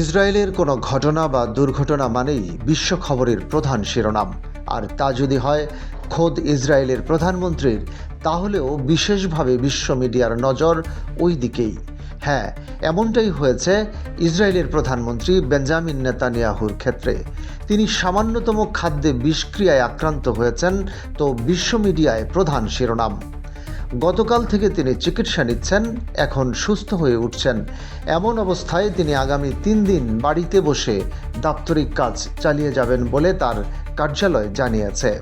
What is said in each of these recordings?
ইসরায়েলের কোনো ঘটনা বা দুর্ঘটনা মানেই বিশ্ব খবরের প্রধান শিরোনাম। আর তা যদি হয় খোদ ইসরায়েলের প্রধানমন্ত্রীর, তাহলেও বিশেষভাবে বিশ্ব মিডিয়ার নজর ওই দিকেই। হ্যাঁ এমনটাই হয়েছে ইসরায়েলের প্রধানমন্ত্রী বেঞ্জামিন নেতানিয়াহুর ক্ষেত্রে। তিনি সামান্যতম খাদ্যে বিষক্রিয়ায় আক্রান্ত হয়েছেন, তো বিশ্ব মিডিয়ায় প্রধান শিরোনাম। গতকাল থেকে তিনি চিকিৎসা নিচ্ছেন, এখন সুস্থ হয়ে উঠছেন। এমন অবস্থায় তিনি আগামী তিন দিন বাড়িতে বসে দাপ্তরিক কাজ চালিয়ে যাবেন বলে তার কার্যালয় জানিয়েছে।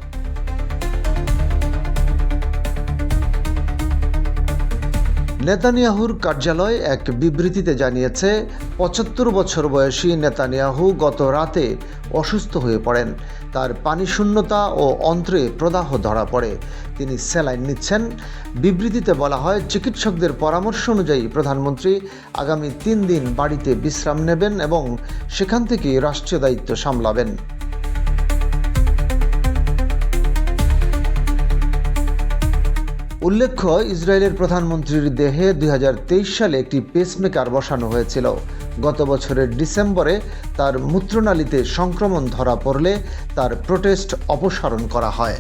নেতানিয়াহুর কার্যালয় এক বিবৃতিতে জানিয়েছে, পঁচাত্তর বছর বয়সী নেতানিয়াহু গত রাতে অসুস্থ হয়ে পড়েন। তার পানি শূন্যতা ও অন্ত্রে প্রদাহ ধরা পড়ে। তিনি স্যালাইন নিচ্ছেন। বিবৃতিতে বলা হয়, চিকিৎসকদের পরামর্শ অনুযায়ী প্রধানমন্ত্রী আগামী তিন দিন বাড়িতে বিশ্রাম নেবেন এবং সেখান থেকে রাষ্ট্রীয় দায়িত্ব সামলাবেন। উল্লেখ্য, ইসরায়েলের প্রধানমন্ত্রীর দেহে দুই হাজার তেইশ সালে একটি পেসমেকার বসানো হয়েছিল। গত বছরের ডিসেম্বরে তার মূত্রনালীতে সংক্রমণ ধরা পড়লে তার প্রোটেস্ট অপসারণ করা হয়।